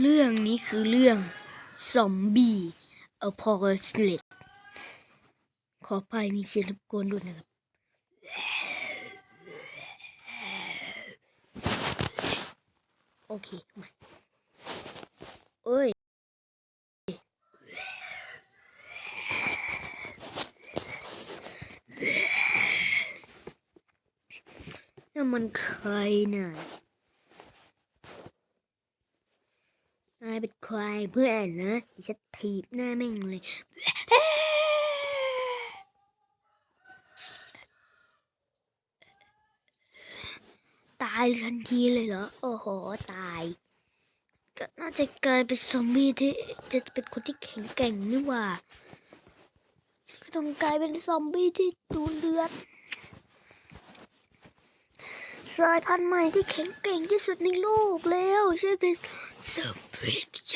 เรื่องนี้คือเรื่องซอมบี้อพอลสเลตขอไปมีเสียงรบกวนด้วยนะครับ โอเคมาเอ้ยนั่นมันใครน่ะ นายเป็นควายเพื่อนนะดิฉันถีบหน้าแม่งเลยตายทันทีเลยเหรอ โอ้โห ตาย ก็น่าจะกลายเป็นซอมบี้ที่จะเป็นคนที่แข็งแกร่งนี่หว่าก็ต้องกลายเป็นซอมบี้ที่ดูเลือดสายพันธุ์ใหม่ที่แข็งแกร่งที่สุดในโลกแล้วใช่เป็นซอม บี้ที่ใ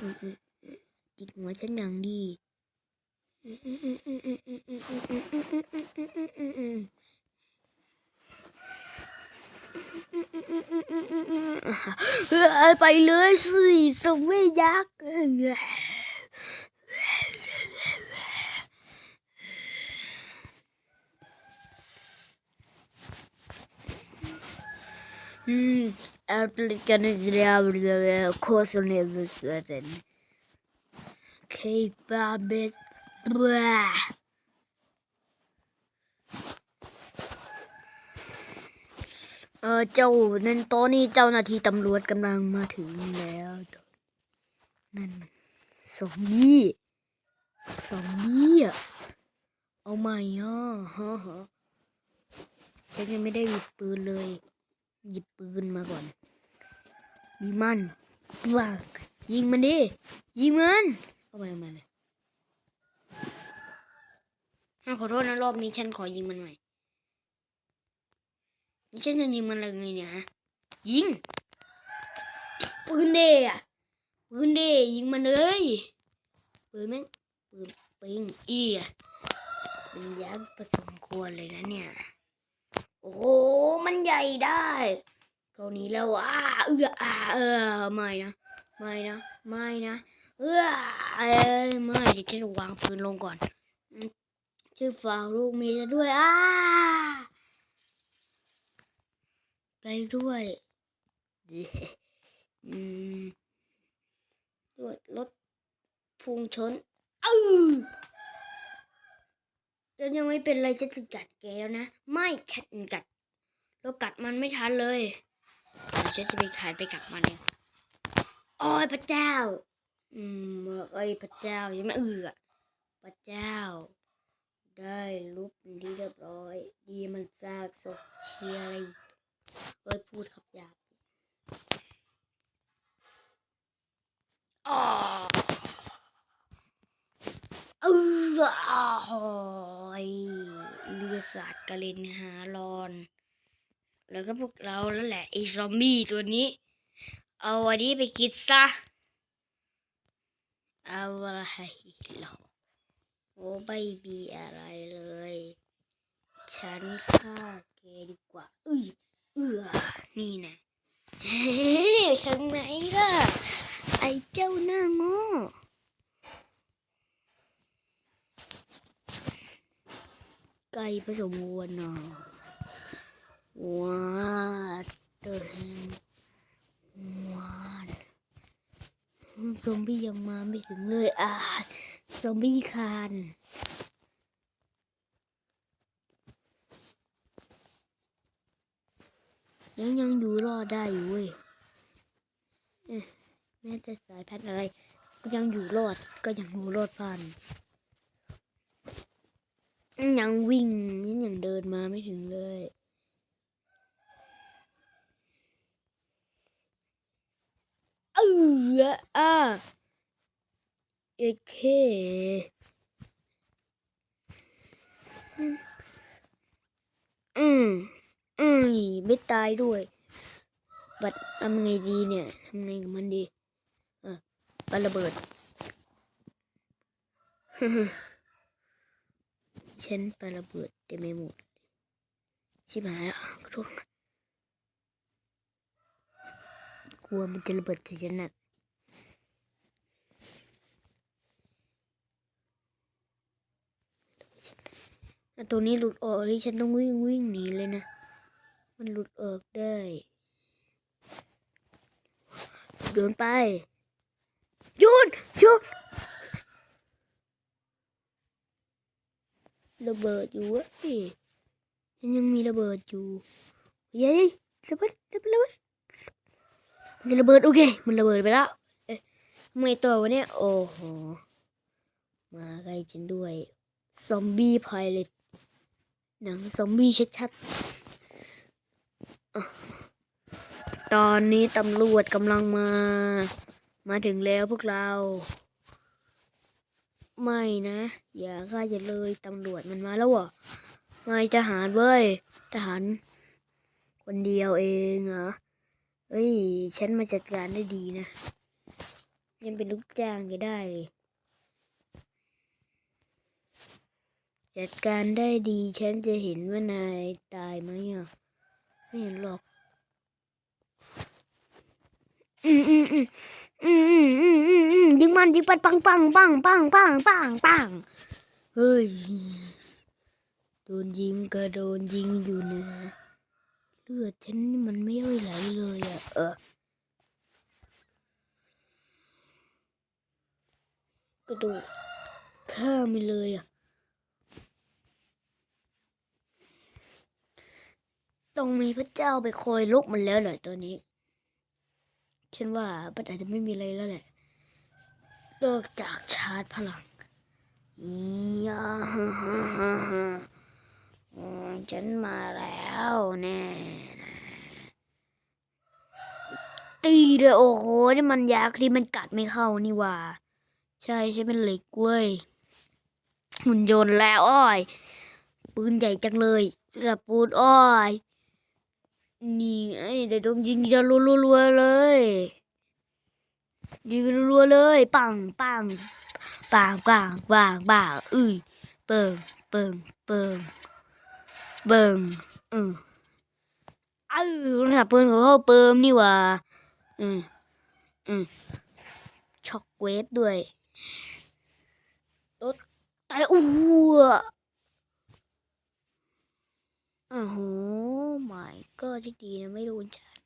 หญ่ที่สุดกินหัวฉันอย่างดีไปเลยสิสวียักษ์อืม เอาไปกันเลยโคสเนเวสเซนเคบาเบสบลาเออเจ้านั่นตอนนี้เจ้าหน้าที่ตำรวจกำลังมาถึงแล้ว นั่นมันซอมบี้ซอมบี้อะเอาใหม่อะฮะฮะฉันยังไม่ได้หยิบปืนเลย หยิบปืนมาก่อนยิงมันว่ายิงมันดิ ยิงมันเอาไปเอามาเลยฉันขอโทษนะรอบนี้ฉันขอยิงมันใหม่นี่ฉันจะยิงมันอะไรไงเนี่ยฮะ ยิง ปืนเดอะปืนเดยิงมันเลยปืนแม่งปืนปิงอีอะมันยักษ์ผสมควรเลยนะเนี่ย โอ้โห มันใหญ่ได้เท่านี้แล้วอะเอออ่าเออไม่นะ ไม่นะ ไม่นะ เออเอ้ไม่เดี๋ยวฉันวางปืนลงก่อนอืมช่วยฝากลูกเมียด้วยอ้าไปด้วยอืมรวจรถพุ่งชนเออ ฉันยังไม่เป็นไรฉันจะกัดแกแล้วนะ ไม่ฉันกัดแล้วกัดมันไม่ทันเลยเดี๋ยวฉันจะไปขายไปกัดมันเองโอ้ยพระเจ้า อืมเอ้ยพระเจ้ายังไม่เอือพระเจ้า ได้รูปที่เรียบร้อย ดีมันซากศพเชียร์อะไรเอ้ยพูดขับหยาบอ๋อเอออ้อ ยเลือดสาดกระเล็นหารอน แล้วก็พวกเราแล้วแหละไอซอมบี้ตัวนี้ เอาวันนี้ไปกินซะ เอาอะไรหรอโอ้ไม่มีอะไรเลย ฉันฆ่าแกดีกว่า อุ้ยเอือนี่นะเฮ้ทางไหนล่ะ ไอเจ้าหน้าโง่ ไก่ผสมวัวนอว้าเตินว้าซอมบี้ยังมาไม่ถึงเลยอ่าซอมบี้คานยังยังอยู่รอดได้อยู่เว้ยแม้แต่สายพันธุ์อะไร ก็ยังอยู่รอดก็ยังอยู่รอดผ่าน ยังวิ่งยังเดินมาไม่ถึงเลยออ่าโอเคอืมอืมไม่ตายด้วยบัดทำไงดีเนี่ยทำไงกับมันดี เออปาระเบิด ฉันปาระเบิดแต่ไม่หมดชิบหายแล้วขอโทษนะกลัวมันจะระเบิดใส่ฉันน่ะตัวนี้หลุดออกที่ฉันต้องวิ่งวิ่งหนีเลยนะ มันหลุดออกได้เดินไปหยุดหยุด ระเบิดอยู่เว้ยมันยังมีระเบิดอยู่เย้ยระเบิดระเบิดระเบิดมันระเบิดโอเคมันระเบิดไปแล้วเอ๊ะไมต่อวะเนี่ยโอ้โหมาใกล้ฉันด้วยซอมบี้พายเลยหนังซอมบี้ชัดๆตอนนี้ตำรวจกำลังมา มาถึงแล้วพวกเรา ไม่นะ อย่าฆ่าอย่าเลยตำรวจมันมาแล้วอะไม่ทหารเว้ยทหารคนเดียวเองเหรอเอ้ย ฉันมาจัดการได้ดีนะ ยังเป็นลูกจ้างก็ได้เลยจัดการได้ดี ฉันจะเห็นว่านายตายไหมอะ ไม่เห็นหรอก อืมอืมอืมอืมอืมอืมอืมอืมยิงมันยิงไปปังปังปังปังปังปังปังเฮ้ยโดนยิงก็โดนยิงอยู่นะเลือดฉันนี่มันไม่ค่อยไหลเลยอะเออกระโดดข้ามไปเลยอะต้องมีพระเจ้าไปคอยลุกมันแล้วเหรอยตัวนี้ ฉันว่ามันอาจจะไม่มีอะไรแล้วแหละนอกจากชาร์จพลังอียาฮ่าฮ่าฮ่าฮ่าอืมฉันมาแล้วแน่ตีเลยโอ้โหนี่มันยาครีมมันกัดไม่เข้านี่ว่า ใช่ใช่เป็นเหล็กเว้ยหุ่นยนต์แล้วอ้อย ปืนใหญ่จังเลยรับปูนอ้อย นี่ไงแต่ต้องยิงจะรัวๆเลยยิงรัวๆเลย ปังปังปังปังปังปังอุ้ยเปิงเปิงเปิงเปิงอือเออถ้าปืนของเขาเปิมนี่ว่าอืมอืมช็อกเวฟด้วยรถตายอู้ โอ้โหไม่ก็ที่ดีนะไม่โดนฉัน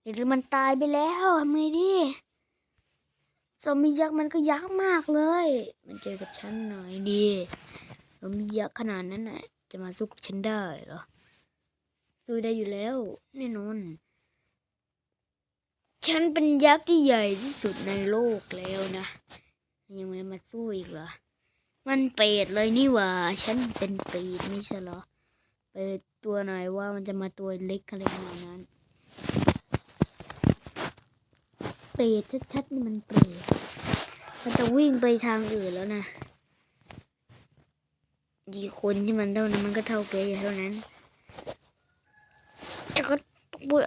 เดี๋ยวมันตายไปแล้วทำไงดีซอมบี้ยักษ์มันก็ยักษ์มากเลย มันเจอกับฉันหน่อยดีซอมบี้ยักษ์ขนาดนั้นน่ะจะมาสู้กับฉันได้เหรอสู้ได้อยู่แล้ว แน่นอน ฉันเป็นยักษ์ที่ใหญ่ที่สุดในโลกแล้วนะ ยังไม่มาสู้อีกเหรอ มันเปรตเลยนี่หว่า ฉันเป็นเปรตไม่ใช่เหรอ เปิดตัวหน่อยว่ามันจะมาตัวเล็กอะไรขนาดนั้น เปรตชัดๆนี่มันเปรตมันจะวิ่งไปทางอื่นแล้วนะดีคนที่มันเท่านั้นมันก็เท่าเกยเท่านั้นแต่ก็เบื่อ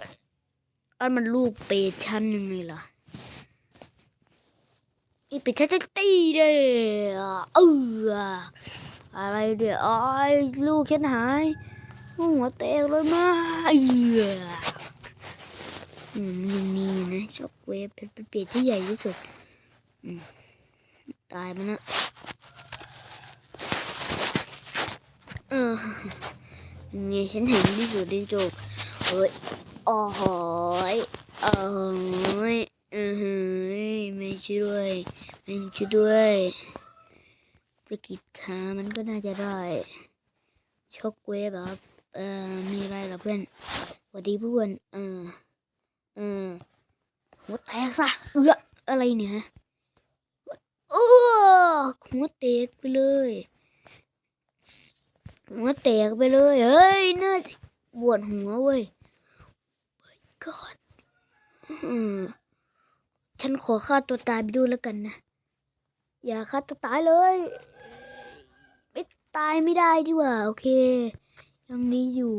อันมันลูกเปรตชั้นหนึ่งเลยเหรอไอเป็ดชัดจะตีเลยอะเอออะไรเดี๋ยวอ้อยลูกฉันหาย หัวแตกเลยมาเอืออืมยังมีนะช็อกเวฟเป็นเป็นเป็ดที่ใหญ่ที่สุดตายมันนะเออนี่ฉันเห็นที่สุดในโจกเฮ้ยโอ้โหยโอ้โหยเออเฮ้ยไม่ช่วยไม่ช่วยด้วยสะกิดขามันก็น่าจะได้ช็อกเวฟครับ เอ่อ มีอะไรหรอเพื่อนสวัสดีเพื่อนเออเออหัวแตกซะ เอื้ออะไรเนี่ยโอ้หัวแตกไปเลย หัวแตกไปเลย เฮ้ย น่าปวดหัวเว้ยกอดอืมฉันขอฆ่าตัวตายไปดูแล้วกันนะ อย่าฆ่าตัวตายเลย ไม่ตายไม่ได้ดีกว่า โอเค ยังนี้อยู่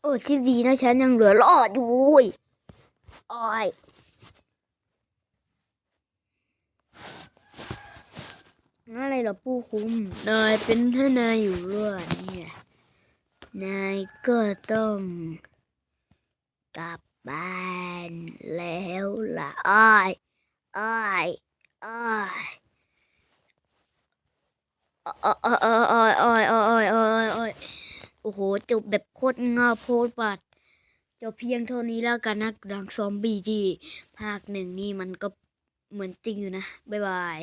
โอ้ที่ดีนะฉันยังเหลือรอดอยู่เว้อย อะไรหรอผู้คุมนายเป็นท่านายอยู่รอดเนี่ยนายก็ต้องกลับบ้านแล้วล่ะอ้ายอ้ายอ้ายอ้อยอ้อยอ้อยอ้อยอ้อยอ้อยอ้อยโอ้โหจบแบบโคตรงาโพดบัดจบเพียงเท่านี้แล้วกันนะดังซอมบี้ที่ภาคหนึ่งนี่มันก็เหมือนจริงอยู่นะ บ๊ายบาย